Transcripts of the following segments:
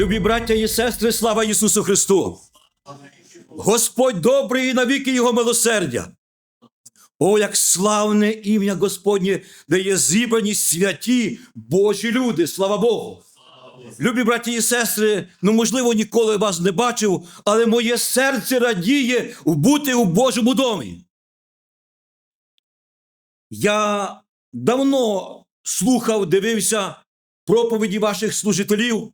Любі браття і сестри, слава Ісусу Христу! Господь добрий і навіки Його милосердя. О, як славне ім'я Господнє, де є зібрані святі Божі люди, слава Богу! Любі браті і сестри, ну можливо, ніколи вас не бачив, але моє серце радіє бути у Божому домі. Я давно слухав, дивився проповіді ваших служителів,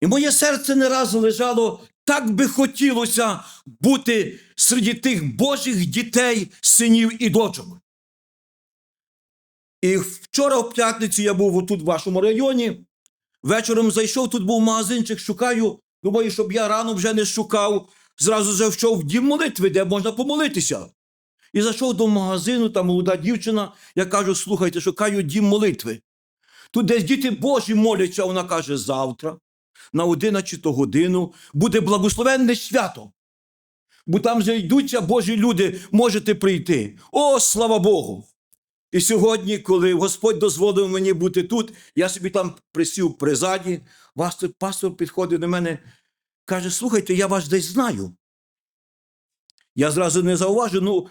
і моє серце не раз лежало, так би хотілося бути серед тих Божих дітей, синів і дочок. І вчора в п'ятницю я був тут в вашому районі. Вечором зайшов, тут був магазинчик, шукаю. Думаю, щоб я рано вже не шукав. Зразу зайшов в дім молитви, де можна помолитися. І зайшов до магазину, там молода дівчина. Я кажу: слухайте, шукаю дім молитви. Тут десь діти Божі моляться, вона каже, завтра, на 11 годину, буде благословенне свято. Бо там же йдуться Божі люди, можете прийти. О, слава Богу! І сьогодні, коли Господь дозволив мені бути тут, я собі там присів призаді, пастор, підходить до мене, каже: слухайте, я вас десь знаю. Я зразу не зауважу, ну,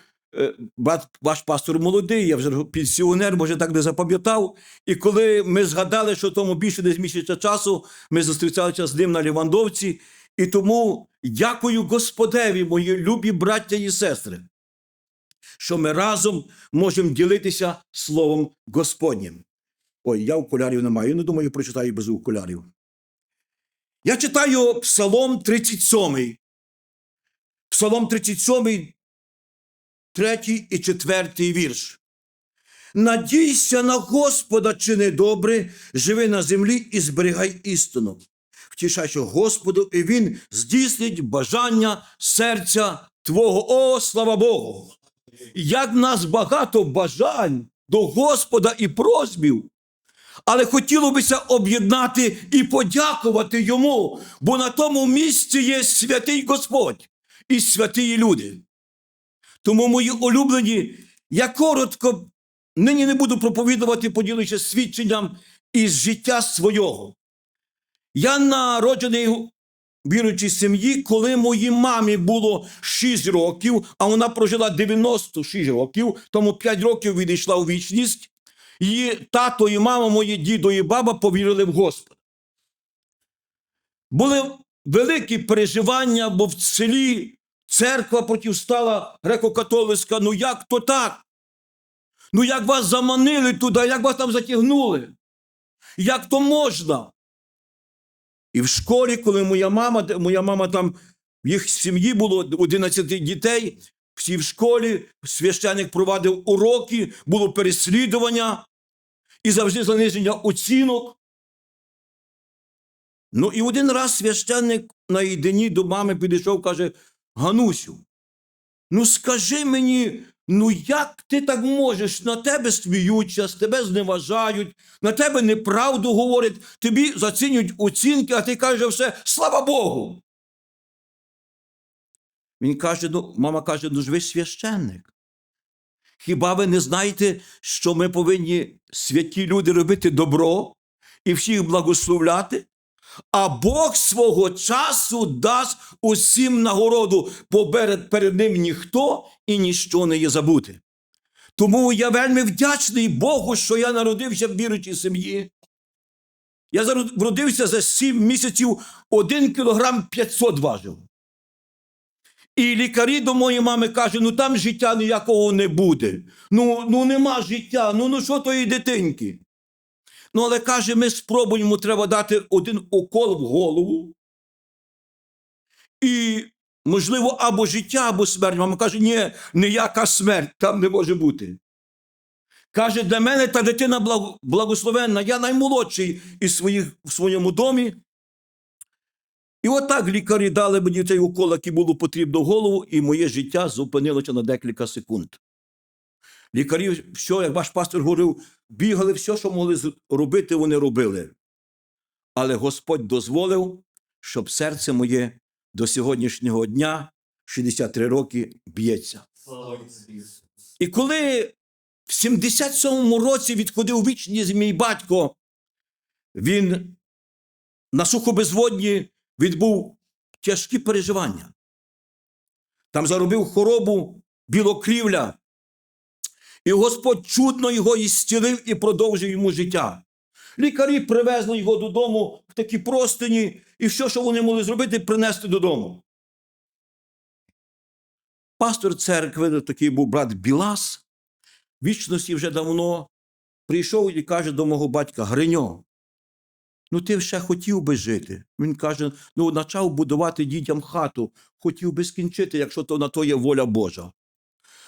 ваш пастор молодий, я вже пенсіонер, може, так не запам'ятав. І коли ми згадали, що тому більше десь місяця часу, ми зустрічалися з ним на Лівандовці. І тому дякую Господеві, мої любі браття і сестри, що ми разом можемо ділитися Словом Господнім. Ой, я окулярів не маю, не думаю, прочитаю без окулярів. Я читаю Псалом 37. Псалом 37, третій і четвертий вірш. Надійся на Господа, чини добре, живи на землі і зберігай істину. Втішайся Господу, і Він здійснить бажання серця Твого. О, слава Богу! Як в нас багато бажань до Господа і просьбів, але хотіло бися об'єднати і подякувати йому, бо на тому місці є святий Господь і святі люди. Тому, мої улюблені, я коротко нині не буду проповідувати, поділитися свідченням із життя свого. Я народжений віруючій сім'ї, коли моїй мамі було 6 років, а вона прожила 96 років, тому 5 років відійшла у вічність. Її тато і мама, мої дідо і баба повірили в Господа. Були великі переживання, бо в селі церква противстала греко-католицька. Ну як то так? Ну як вас заманили туди, як вас там затягнули? Як то можна? І в школі, коли моя мама, моя мама там, в їх сім'ї було 11 дітей, всі в школі, священник провадив уроки, було переслідування і завжди заниження оцінок. Ну і один раз священник на єдині до мами підійшов, каже: Ганусю, ну скажи мені, ну як ти так можеш? На тебе сміються, з тебе зневажають, на тебе неправду говорять, тобі зацінюють оцінки, а ти кажеш все, слава Богу. Він каже, ну, мама каже, ну ж ви священник. Хіба ви не знаєте, що ми повинні святі люди робити добро і всіх благословляти? А Бог свого часу дасть усім нагороду, бо перед, ним ніхто і ніщо не є забути. Тому я вельми вдячний Богу, що я народився в віруючій сім'ї. Я народився за 7 місяців 1 кілограм 500 важив. І лікарі до моєї мами кажуть, ну там життя ніякого не буде. Ну, ну нема життя, ну ну що тої дитинки? Ну, але каже, ми спробуємо, треба дати один укол в голову. І, можливо, або життя, або смерть. Мама каже, ні, ніяка смерть там не може бути. Каже, для мене та дитина благо- благословенна, я наймолодший із своїх в своєму домі. І отак лікарі дали мені цей укол, який було потрібно в голову, і моє життя зупинилося на декілька секунд. Лікарі, все, як ваш пастор говорив, бігали, все, що могли робити, вони робили. Але Господь дозволив, щоб серце моє до сьогоднішнього дня, 63 роки, б'ється. І коли в 77-му році відходив вічність мій батько, він на сухобезводні відбув тяжкі переживання. Там заробив хворобу білокрівля. І Господь чудно його ісцілив і продовжив йому життя. Лікарі привезли його додому в такі простині, і все, що вони могли зробити, принести додому. Пастор церкви, такий був брат Білас, вічності вже давно прийшов і каже до мого батька Гриньо, ну ти ще хотів би жити. Він каже: ну, почав будувати дітям хату, хотів би скінчити, якщо то на то є воля Божа.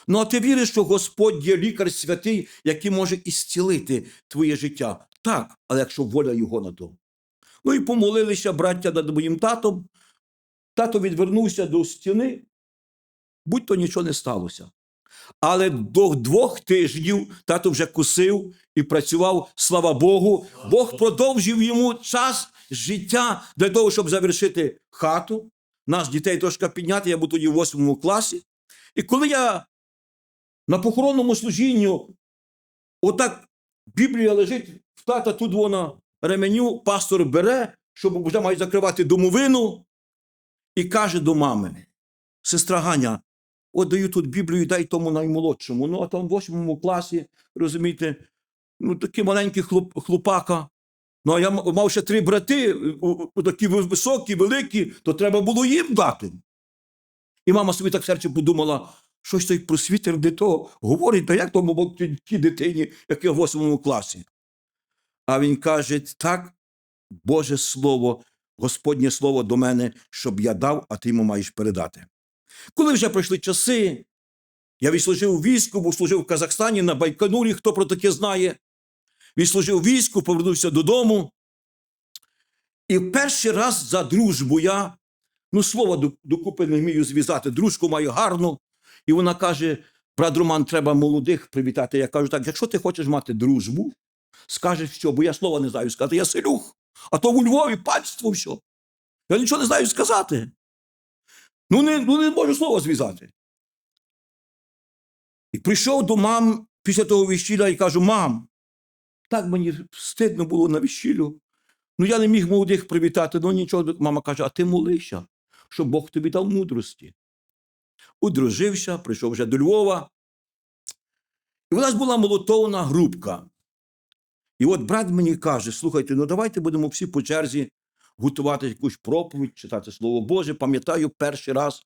Ну, а ти віриш, що Господь є лікар святий, який може ісцілити твоє життя? Так, але якщо воля його на то. Ну і помолилися браття над моїм татом. Тато відвернувся до стіни, будь-то нічого не сталося. Але до двох тижнів тато вже кусив і працював, слава Богу. Бог продовжив йому час життя для того, щоб завершити хату, нас дітей трошки підняти, я був тоді в восьмому класі. І коли я на похоронному служінню, отак Біблія лежить в тата тут вона ременю, пастор бере, щоб вже мають закривати домовину, і каже до мами: сестра Ганя, от даю тут Біблію, дай тому наймолодшому. Ну, а там в восьмому класі, розумієте, ну такий маленький хлоп, хлопака. Ну, а я мав ще три брати, такі високі, великі, то треба було їм дати. І мама собі так в серці подумала, щось той просвітер де того говорить, та як тому тій- дитині, яка в восьмому класі. А він каже: так, Боже Слово, Господнє Слово до мене, щоб я дав, а ти йому маєш передати. Коли вже пройшли часи, я відслужив у війську, був служив в Казахстані на Байконурі, хто про таке знає. Відслужив у війську, повернувся додому. І перший раз за дружбу я, ну, слово докупи не вмію зв'язати, дружку маю гарну. І вона каже: брат Роман, треба молодих привітати. Я кажу, так, якщо ти хочеш мати дружбу, скажеш що, бо я слова не знаю сказати, я селюх, а то у Львові панство все. Я нічого не знаю сказати. Ну не, ну, не можу слова зв'язати. І прийшов до мам після того весілля і кажу: мам, так мені стидно було на весіллю. Ну я не міг молодих привітати, ну нічого. Мама каже, а ти молися, щоб Бог тобі дав мудрості. Одружився, прийшов вже до Львова. І в нас була молотовна групка. І от брат мені каже: слухайте, ну давайте будемо всі по черзі готувати якусь проповідь, читати Слово Боже. Пам'ятаю перший раз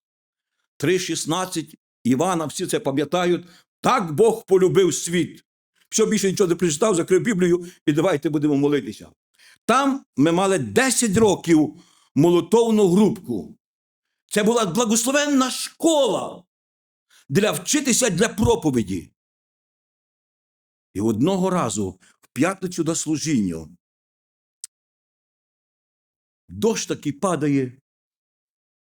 3.16 Івана, всі це пам'ятають. Так Бог полюбив світ. Що більше нічого не прочитав, закрив Біблію і давайте будемо молитися. Там ми мали 10 років молотовну групку. Це була благословенна школа для вчитися для проповіді. І одного разу в п'ятницю до служіння дощ такий падає,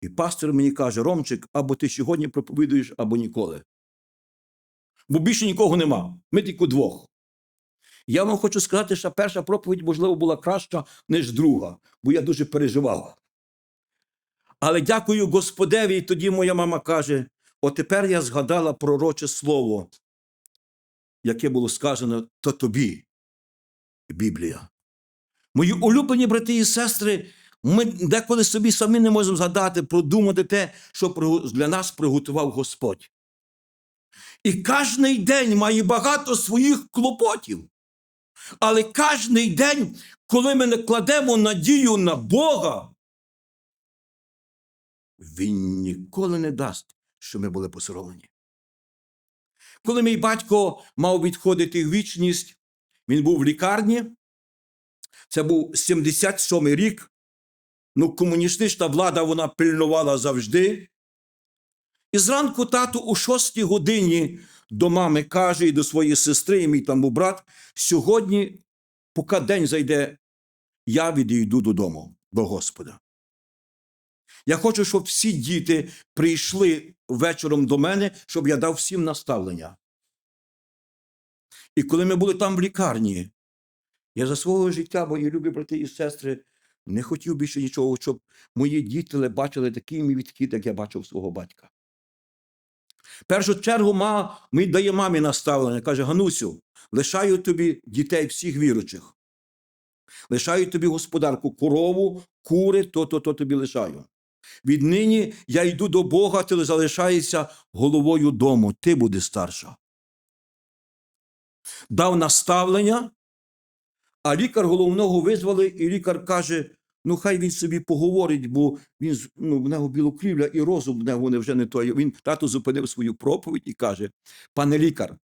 і пастор мені каже: Ромчик, або ти сьогодні проповідуєш, або ніколи. Бо більше нікого нема. Ми тільки двох. Я вам хочу сказати, що перша проповідь, можливо, була краща, ніж друга, бо я дуже переживав. Але дякую Господеві, і тоді моя мама каже: от тепер я згадала пророче слово, яке було сказано, то тобі, Біблія. Мої улюблені брати і сестри, ми деколи собі самі не можемо згадати, продумати те, що для нас приготував Господь. І кожний день має багато своїх клопотів. Але кожний день, коли ми не кладемо надію на Бога, Він ніколи не дасть, що ми були посоромлені. Коли мій батько мав відходити в вічність, він був в лікарні. Це був 77-й рік. Ну, комуністична влада вона пильнувала завжди. І зранку тато у 6 годині до мами каже і до своєї сестри, і мій там був брат, сьогодні, поки день зайде, я відійду додому до Господа. Я хочу, щоб всі діти прийшли вечором до мене, щоб я дав всім наставлення. І коли ми були там в лікарні, я за свого життя, мої любі брати і сестри, не хотів більше нічого, щоб мої діти бачили такий мій відхід, як я бачив свого батька. Першу чергу ма, ми дає мамі наставлення, каже: Ганусю, лишаю тобі дітей всіх віручих. Лишаю тобі господарку, корову, кури, то, то, то тобі лишаю. Віднині я йду до Бога, ти залишаєшся головою дому, ти будеш старша. Дав наставлення, а лікар головного визвали, і лікар каже: ну хай він собі поговорить, бо він ну, в нього білокрівля і розум в нього не вже не той. Він тато зупинив свою проповідь і каже: пане лікар,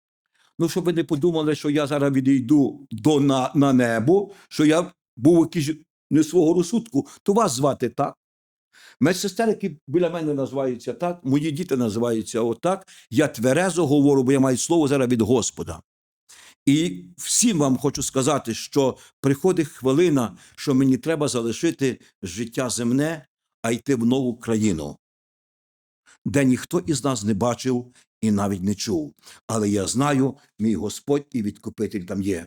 ну щоб ви не подумали, що я зараз відійду до на, на небо, що я був якийсь не свого розсудку, то вас звати так. Медсестер, які біля мене називаються так, мої діти називаються отак. Я тверезо говорю, бо я маю слово зараз від Господа. І всім вам хочу сказати, що приходить хвилина, що мені треба залишити життя земне, а йти в нову країну, де ніхто із нас не бачив і навіть не чув. Але я знаю, мій Господь і відкупитель там є.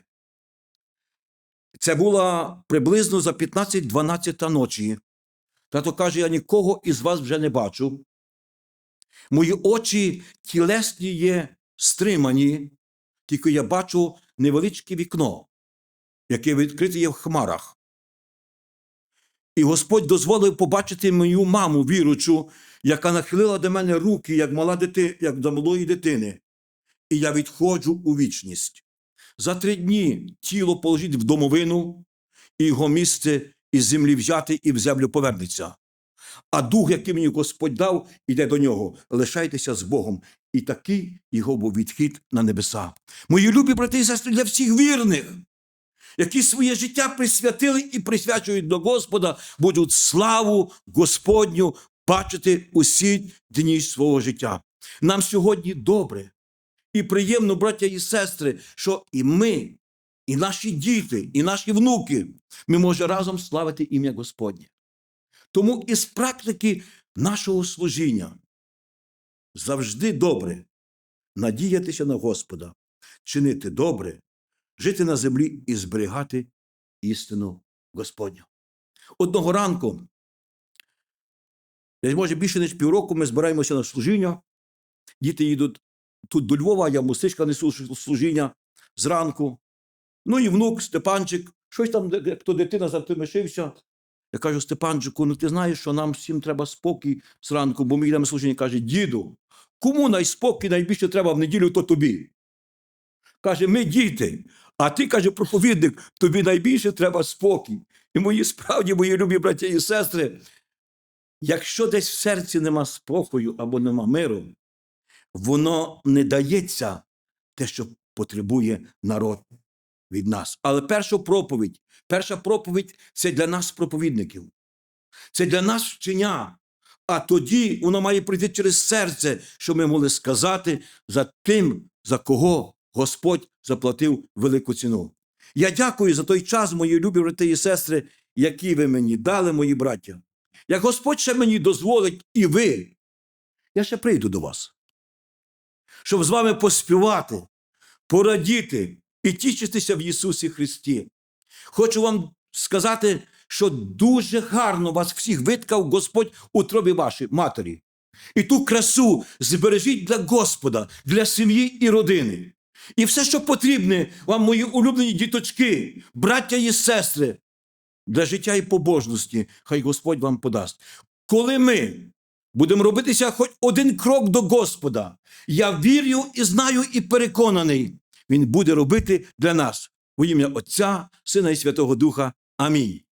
Це було приблизно за 15-12 ночі. Тато каже: я нікого із вас вже не бачу. Мої очі тілесні є стримані, тільки я бачу невеличке вікно, яке відкрите є в хмарах. І Господь дозволив побачити мою маму віручу, яка нахилила до мене руки, як мала дити, як до малої дитини. І я відходжу у вічність. За три дні тіло положить в домовину, і його місце із землі взяти і в землю повернеться. А дух, який мені Господь дав, іде до нього. Лишайтеся з Богом. І такий його був відхід на небеса. Мої любі брати і сестри для всіх вірних, які своє життя присвятили і присвячують до Господа, будуть славу Господню бачити усі дні свого життя. Нам сьогодні добре і приємно, браття і сестри, що і ми, і наші діти, і наші внуки, ми можемо разом славити ім'я Господнє. Тому із практики нашого служіння завжди добре надіятися на Господа, чинити добре, жити на землі і зберігати істину Господню. Одного ранку, десь може більше ніж півроку, ми збираємося на служіння. Діти їдуть тут до Львова, я в мостичка несу служіння зранку. Ну і внук Степанчик, щось там, де- як то дитина затимишився. Я кажу, Степанчику, ну ти знаєш, що нам всім треба спокій зранку, бо ми йдемо служіння. Каже, діду, кому найспокій найбільше треба в неділю, то тобі. Каже, ми діти. А ти, каже, проповідник, тобі найбільше треба спокій. І мої справді, мої любі браті і сестри, якщо десь в серці нема спокою або нема миру, воно не дається те, що потребує народ від нас. Але перша проповідь, перша проповідь це для нас, проповідників. Це для нас вчення. А тоді воно має прийти через серце, що ми могли сказати за тим, за кого Господь заплатив велику ціну. Я дякую за той час, мої любі брати і сестри, які ви мені дали, мої браття. Як Господь ще мені дозволить, і ви, я ще прийду до вас, щоб з вами поспівати, порадіти і тішитися в Ісусі Христі. Хочу вам сказати, що дуже гарно вас всіх виткав Господь у тробі вашій матері. І ту красу збережіть для Господа, для сім'ї і родини. І все, що потрібне вам, мої улюблені діточки, браття і сестри, для життя і побожності, хай Господь вам подасть. Коли ми будемо робитися хоч один крок до Господа, я вірю і знаю і переконаний, Він буде робити для нас У ім'я Отця, Сина і Святого Духа. Амінь.